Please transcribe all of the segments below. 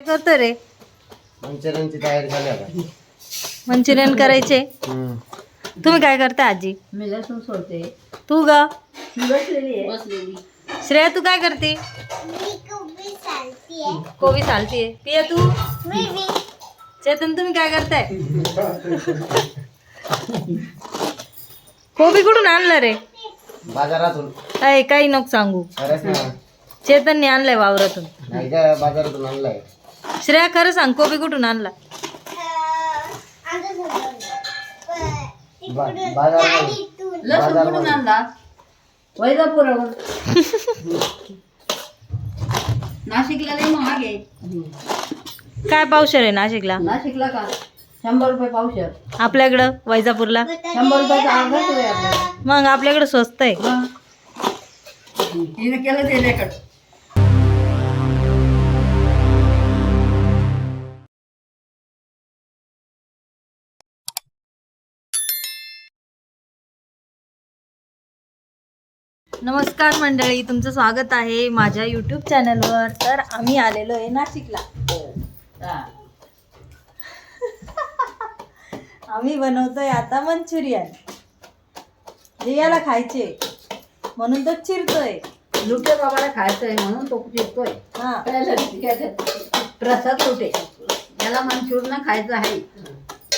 काय करतो रे. मंचुरियनची तयारी झाली आता. मंचुरियन करायचे. हम्म. तुम्ही काय करता आजी? मी लसूण सोडते. तू ग? मी बसलेली आहे. बसलेली. श्रेया तू काय करते? कोबी चालतीये. पिया तू. चेतन तुम्ही काय करताय? कोबी कुठून आणलं रे? बाजारातून. अय काही नको सांगू. खरंच ना. चेतनने आणलंय वावरातून. नाही का बाजारातून आणलाय. श्रेया खरं सांग कोबी कुठून आणला? बा- बाजारातून लसूण कुठून आणला? वैजापुरावर. नाशिकला लई महाग आहे. काय पावशर आहे नाशिकला? नाशिकला का? शंभर रुपये पावशर. आपल्याकडं वैजापूरला? शंभर रुपयाचा अर्धा किलो आहे आपल्याला मग आपल्याकडे स्वस्त आहे. हिनं केलं ते लेकट नमस्कार मंडळी तुमचं स्वागत आहे माझ्या यूट्यूब चॅनलवर तर आम्ही आलेलो आहे नाशिकला. हा. आम्ही बनवतोय आता मंचुरियन. रियाला खायचे. म्हणून तो चिरतोय. लुटे बाबाला खायचंय म्हणून तो चिरतोय. हा. प्रसाद लुटे याला मंचुरियन खायचं आहे.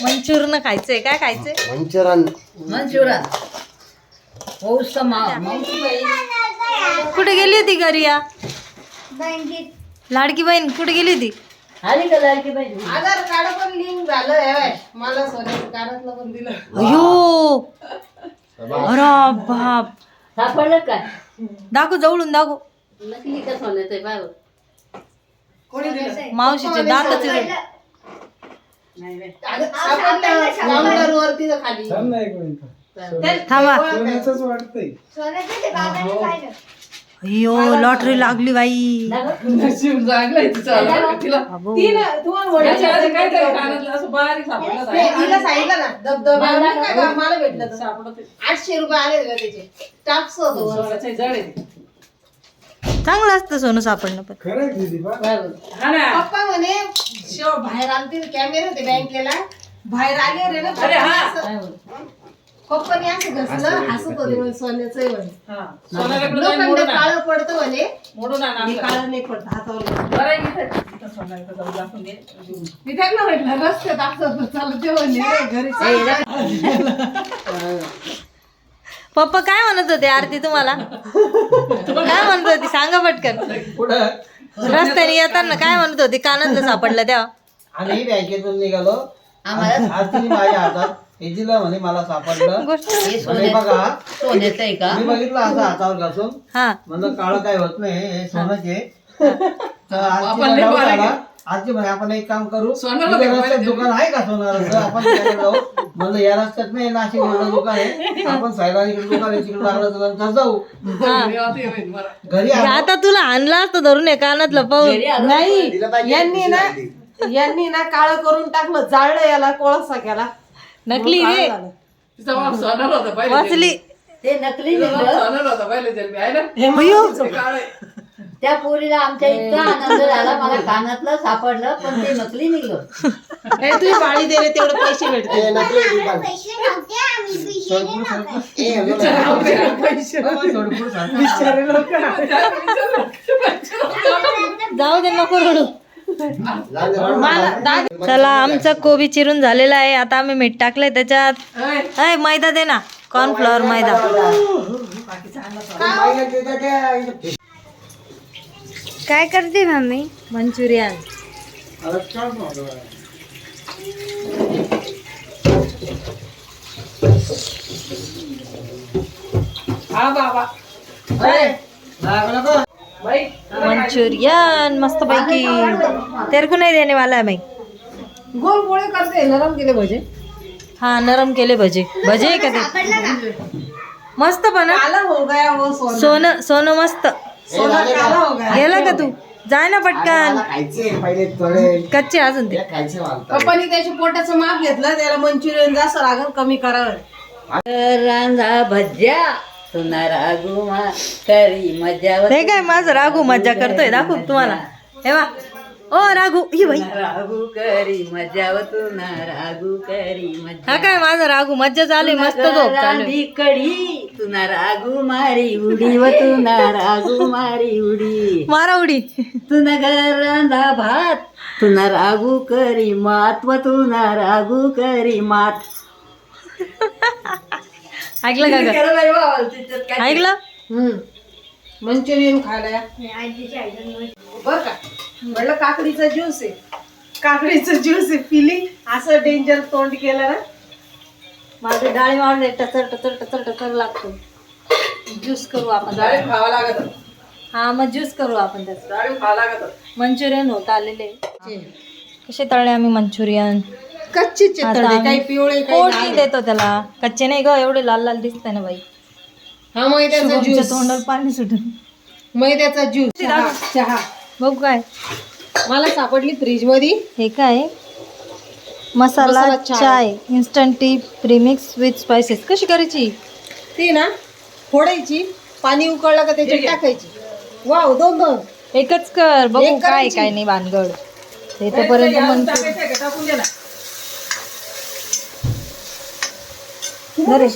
मंचुरन खायचंय. काय खायचंय? मंचुरन मंचुरन पाऊस मा मावशी बाई कुठे गेली होती का रिया लाडकी बहीण कुठे गेली होती? आली का लाडकी बाई आधार कार्ड पण लिंक झालं आहे मला सोन्याचं कानातलं पण दिलं. अयो अरे बाप. सापडलं काय दाखव जवळून दाखव. नकली का सोन्याचं आहे बाय कोणी दिलं? मावशीचे दातच आहे. अगं, सापडलं. काउंटर वरती तर खाली. थांबा अयो लॉटरी लागली बाई. बाबू. तिला सांगितलं ना धबधबा नाही का गं, मला भेटलं तर. आठशे रुपये आले का त्याचे. टाप्स होतो वरचं. चांगलं असतं सोनं सापडणं पण. पप्पा म्हणे शेव बाहेर आलते कॅमेरे होते बँकेला. बाहेर आले रे ना असं- पप्पाने असं घसलं हसत होते म्हणे सोन्याचं आहे म्हणे लोखंड काळं पडतं म्हणे. हे काळं नाही पडतं हातावर मी त्यांना म्हटलं रस्त्यात असं चालत ते म्हणे घरी पप्पा काय म्हणत होते आरती तुम्हाला? काय म्हणत होती सांगा पटकन. रस्त्याने येताना काय म्हणत होती कानातलं सापडलं तेव्हा? आम्ही बँकेतून निघालो. आम्हाला माझ्या हातात हे म्हणे मला सापडलं. गोष्ट हे आणि सोन्याचं. बघा सोन्याचं आहे का? मी बघितलं असं हातावर घासून. हा. म्हणलं काळं काय होत नाही हे सोनंच आहे तर आजची. आजची म्हणे आपण एक काम करू. इथे रस्त्यात दुकान आहे का सोनाराचं आपण जाऊ. म्हणलं या रस्त्यात नाही नाशिक म्हणलं दुकान आहे. आपण साहेबांकडे दुकान आहे तिकडे लागलं तर नंतर जाऊ. घरी आलो. आता तुला आणला असतं धरून हे कानातलं पाहून नाही. यांनी ना यांनी ना काळं करून टाकलं जाळलं याला कोळसा केला. नकली रे. वाचली. ते नकली निघलं अयो. त्या पोरीला आमच्या इतका आनंद झाला मला कानातलं सापडलं पण ते नकली निघलं. हे तुम्ही पाळी दिले तेवढे पैसे भेटते हे नकली. ए, सांग. जाऊ दे नको रडू जाऊ दे, रडू. नका. चला आमचा कोबी चिरून झालेला आहे. आता आम्ही मीठ टाकलंय त्याच्यात. अय मैदा दे ना. कॉर्नफ्लॉवर मैदा. काय करते मम्मी? मंचुरियन. अरे, काय? मंचुरियन मस्त पैकी तेरे को नहीं देने वाला है भाई गोल गोळे करते नरम केले भजे. हा नरम केले भजे. भजे आहे का ते? मस्त पण काला हो गया वो सोना. सोनं सोनं मस्त. सोना काला हो गया. गेला का तू? जाय ना पटकन. मला खायचे पहिले थोडे. कच्चे अजून ते. खायचे मला पप्पानी त्याच्या पोटाचं माप घेतलं त्याला मंचुरियन जास्त लागल कमी करावं. रांधा भज्या. सुनारा गुमा करी मजा हे काय माझं राघू मज्जा करतोय? दाखव तुम्हाला. हे वा. ओ राघू ही बाई. रागू करी मजा तू ना रागू करी मजा. हा काय माझा राघू मज्जा चालू आहे, मस्त झोप चालू आहे. रांधी कडी तू ना रागू मारी उडी व तू ना रागू मारी उडी. मारा उडी. तू ना रांधा भात. तू ना रागू करी मात व तू ना रागू करी मात. ऐकलं का ग? ऐकलं? मंचुरियन खायला या. बर का? म्हटलं काकडीचा ज्यूस आहे. काकडीचा ज्यूस आहे पिली. असं डेंजर तोंड केलं ना. माझे डाळी मारले टचर टचर टचर टचर लागतो. ज्यूस करू आपण खावा लागत. हा मग ज्यूस करू आपण त्याचं. डाळी खावा लागत. मंचुरियन होत आलेले. कसे तळले आम्ही मंचुरियन? कच्चे आता काही पिवळे काही लाल. देतो त्याला. कच्चे नाही ग एवढे लाल लाल दिसतंय ना बाई. हा मैद्याचा शुभमच्या ज्यूस तोंडाला पाणी सुटून. मैद्याचा ज्यूस चहा चहा. बघू काय. मला सापडली फ्रीजमध्ये हे काय? Masala masala chai. Chai instant tea premix with spices कशी करायची? ती ना फोडायची पाणी उकळलं का त्याच्यात टाकायची. वाव दोन दोन एकच कर. बघू एक काय करायची. काय नाही भानगड. हे तोपर्यंत मंचुरियन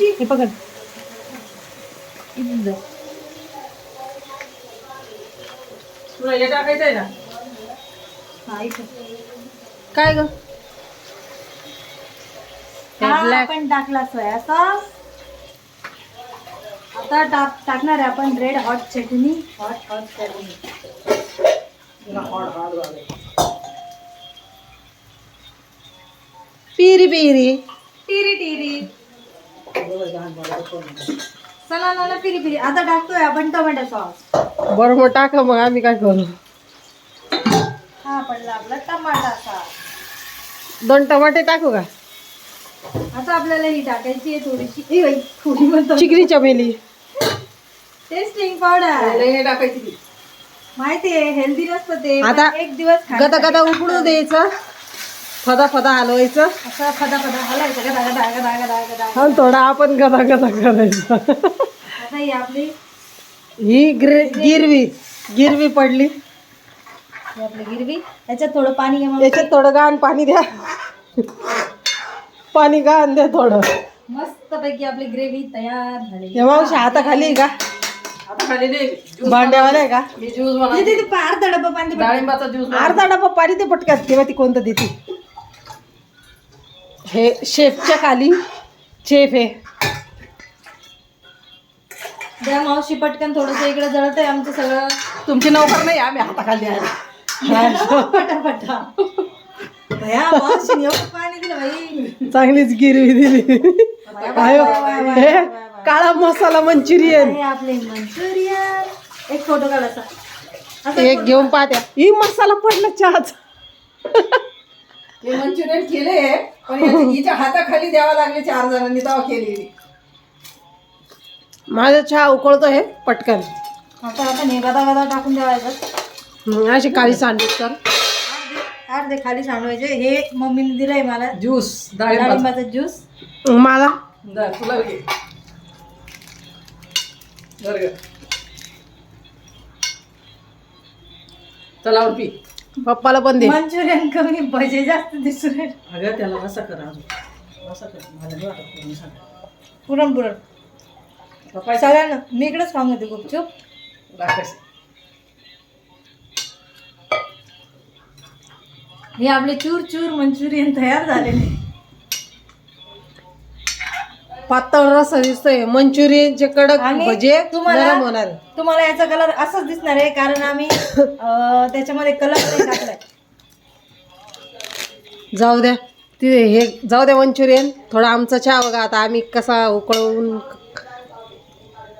हे, हे पकड. हा. काय ग? हा आपण टाकला सोया सॉस. आता टाक टाकणार आहे आपण red hot chutney. Hot hot chutney. Peri peri. टिरी टिरी. चला ना ना पिरी पिरी. आता टाकतोय आपण टोमॅटो सॉस बरं मग टाका मग आम्ही काय करू? हा पडला आपला टमाटा सॉस दोन टमाटे टाकू का? आता आपल्याला ही टाकायची आहे थोडीशी. ए बाई, थोडी म्हणतो चिकनी चमेली. टेस्टिंग पावडर टाकायची माहिती आहे हेल्दी नसतं ते आता एक दिवस गदा गदा उकडू द्यायचं. फदा फदा हलवायचं. असं फदा फदा हलायचं गदा गदा गदा गदा गदा आणि थोडा आपण गदा गदा करायचं. आता ही आपली ही ग्रे गिरवी गिरवी पडली. ही आपली गिरवी. याच्यात थोडं पाणी घ्या. याच्यात थोडं गाण पाणी द्या. पाणी गाण द्या थोडं. मस्त पैकी आपली ग्रेव्ही तयार झाली हे मावशी हाताखाली आहे का? भांड्यावर आहे का? तिथे अर्धा डब्बा पाणी पडलं. अर्धा डबा पाणी ते पटक्यात तेव्हा ती कोणतं देते. हे शेफच्या खाली. शेफ आहे द्या मावशी पटकन थोडस इकडे जळत आहे आमचं सगळं. तुमची नोकर नाही आम्ही हाताखाली आहे. पटापटा. भया मावशीने एवढं पाणी दिलं बाई. चांगलीच गिरवी दिली. आयो हे काळा मसाला मंचुरियन. हे आपले मंचुरियन. एक फोटो काढायचा एक घेऊन पाहत्या. ही मसाला पडला चहाचा. हे मंचुरियन केले पण याच्या- हिच्या हाताखाली द्यावा लागले चार जणांनी तेव्हा केलेली. माझा चहा उकळतो हे पटकन. आता आपण हे गदा गदा टाकून द्यावायचं. हम्म, अशी काळी सांडूच कर. अर्धे खाली सांडवायचे. हे मम्मीने दिलंय मला. ज्यूस डाळिंबाचा. डाळिंबाचा ज्यूस. मला? दर, तुला घे. धर ग. चला पी. पप्पाला पण दे. मंचुरियन कमी भजे जास्त दिसून राहिले. अगं त्याला असं कर अजून. असं कर. मला नाही वाटत कोणी सांग. पुरण पुरण. पप्पा सगळ्यांना मी इकडेच खाऊन होते गुपचूप. दाखवायचं. हे आपले चूर चूर मंचुरियन तयार झालेले. पातळ रस दिसतोय. मंचुरियनचे कडक आणि भजे तुम्हाला- नरम होणार. तुम्हाला याचा कलर असाच दिसणार आहे कारण आम्ही अं, त्याच्यामध्ये कलर नाही टाकलाय. जाऊ द्या. ते हे जाऊ द्या मंचुरियन. थोडा आमचा चहा बघा. आता आम्ही कसा उकळवून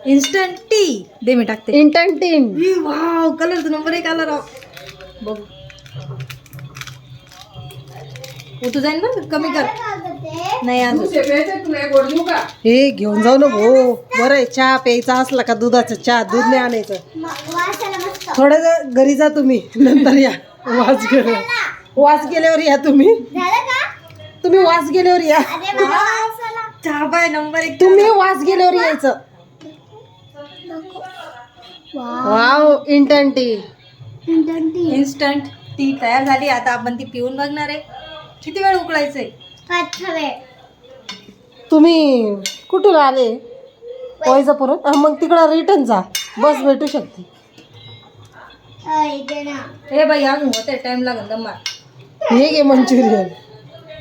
इन्स्टंट टी दे मी टाकते. इंटंटीन वाव कलर नंबर एक आला राव. बघ. तू जाईन बरं? कमी कर. नाही अजून हे घेऊन जाऊ ना भाऊ बरं आहे चहा प्यायचा असला का दुधाचं? चहा दूध नाही आणायचं. थोडं घरी जा तुम्ही. नंतर या. वास गेल्यावर वास गेल्यावर या तुम्ही. तुम्ही वास गेल्यावर या. चहा बाय नंबर एक तुम्ही वास गेल्यावर यायचं. वाव इंटंटी. इन्स्टंट ती तयार झाली. आता आपण ती पिऊन बघणार आहे. किती वेळ उकळायचंय? तुम्ही कुठून आले? वैजापुरात हा, मग तिकडं रिटर्न जा. बस भेटू शकते. हे बाई अजून होते टाइम लागेल दम्मा हे घे मंचुरियन.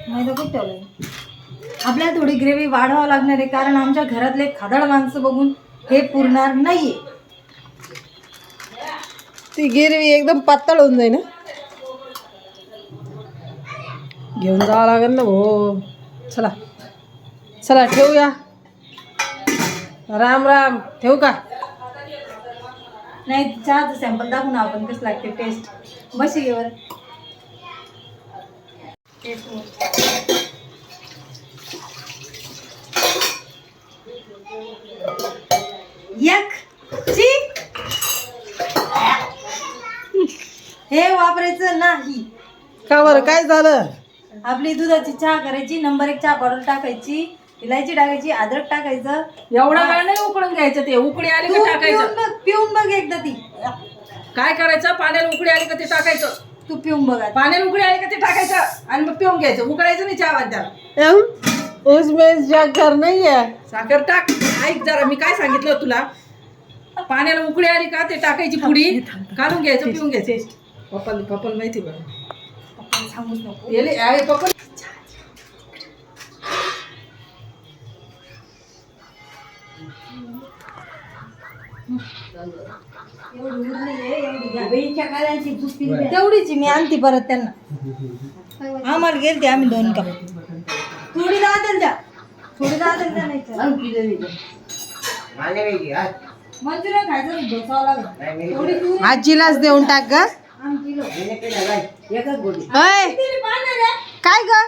नाही तर आपल्याला थोडी ग्रेव्ही वाढवावं लागणार आहे कारण आमच्या घरातले खादाड माणसं बघून हे पुरणार नाहीये. ती गिरवी एकदम पातळ होऊन जाईल ना घेऊन जावं लागेल ना भाऊ. चला. चला ठेवूया. राम राम. ठेवू का? नाही चहाचं सॅम्पल दाखवू ना आपण कसं लागते टेस्ट बशी घेवर. एक ची हे वापरायचं नाही. का बरं? काय झालं? आपली दुधाची चहा करायची नंबर एक चहा पावडर टाकायची इलायची टाकायची अद्रक टाकायचं. एवढा वेळ नाही उकळून घ्यायचं ते उकळी आली तू पिऊन बघ पिऊन बघ एकदा ती. काय करायचं? पाण्याला उकळी आली का ते टाकायचं? तू पिऊन बघ आता. पाण्याला उकळी आली का ते टाकायचं? आणि मग पिऊन घ्यायचं. उकळायचं नाही चहा त्याला उसमें साखर नाही आहे. साखर टाक. ऐक जरा मी काय सांगितलं तुला? पाण्याला उकळी आली का ते टाकायची पुडी? काढून घ्यायचं पिऊन घ्यायचं. पप्पा पप्पाला माहिती बरं. सांगूच नको येले पप्पा तेवढीच मी आणते परत त्यांना. आम्हाला गेलते आम्ही दोन कप थोडी दादल द्या थोडी दादल द्या नाही. मंचुरियन खायचं डोसावं लागेल. आजीलाच देऊन टाक ग. अय, द्या. काय ग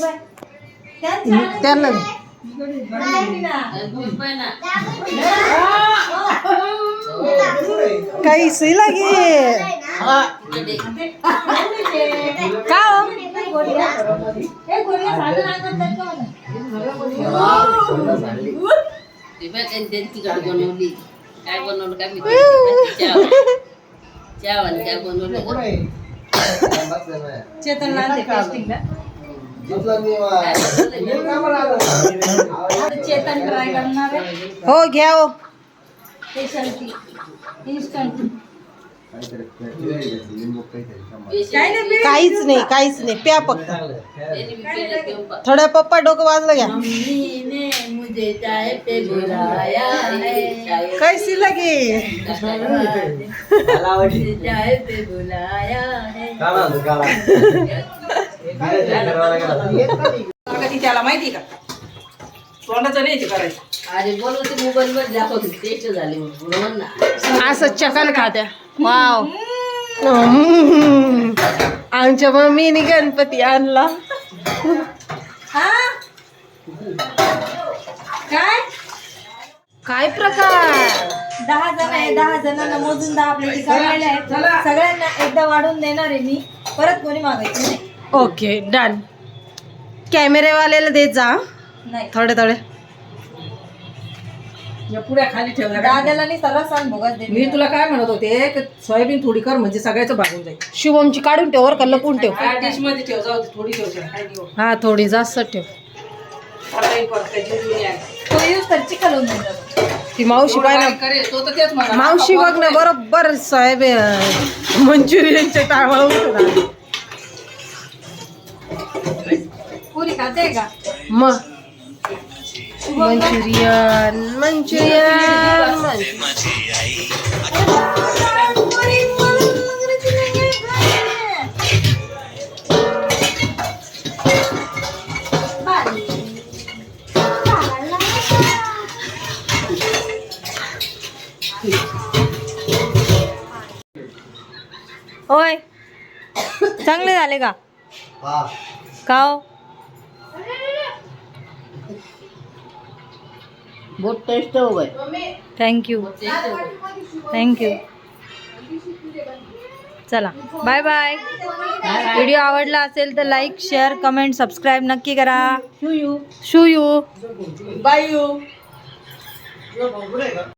बाय. ना. काही सुई लागे का हो? मला? बनवली काय बनवलं काय मी चहा काय बनवलं चेतन आणते टेस्टिंगला आता चेतन ट्राय करणार आहे हो घ्या हो स्पेशल टी इन्स्टंट काय नाही बी. काहीच नाही काहीच नाही. प्या फक्त. थोडं पप्पा डोकं वाजलं घ्या. मुझे चाय पे बुलाया है. कैसी लगे मुझे चाय पे बुलाया है. कधी त्याला माहिती का? तोंडाचं नाही ते करायचं. अरे बोलव ते मोबाईल वर दाखवते टेस्ट झाली म्हणून. बरोबर ना असं चकन खात्या. वाव आमच्या मम्मीने गणपती आणला हा? काय काय प्रकार दहा जण आहे दहा जणांना मोजून दहा आहेत. सगळ्यांना एकदा वाढून देणार आहे मी. परत कोणी मागायचं नाही. ओके डन कॅमेरेवाल्याला देत जा नाही. थोडे थोडे. खाली ठेवल्या दादाला नाही देते. मी तुला काय म्हणत होते की सोयाबीन थोडी कर म्हणजे सगळ्याचं भागून जाईल. शुभमची काढून ठेव वर का लपून ठेव. डिशमध्ये ठेव जाऊ दे, थोडी ठेव जरा, काय घेऊ हा थोडी जास्त ठेव. परत. तो यूज तर चिकल होऊन जातो ती मावशी थोडं पाय ना बारीक करेल, तो तर तेच म्हणा मावशी बघ ना बरोबर सोयाबीन मंचुरियनच्या उठून आली. पुरी खाते का? मग? मंचुरियन मंचुरियन मंचुरियन होय चांगले झाले का का बहुत टेस्ट हो गए। थँक्यू थँक्यू चला. बाय बाय व्हिडिओ आवडला असेल तर लाईक शेअर कमेंट सबस्क्राईब नक्की करा. शू यू बाय यू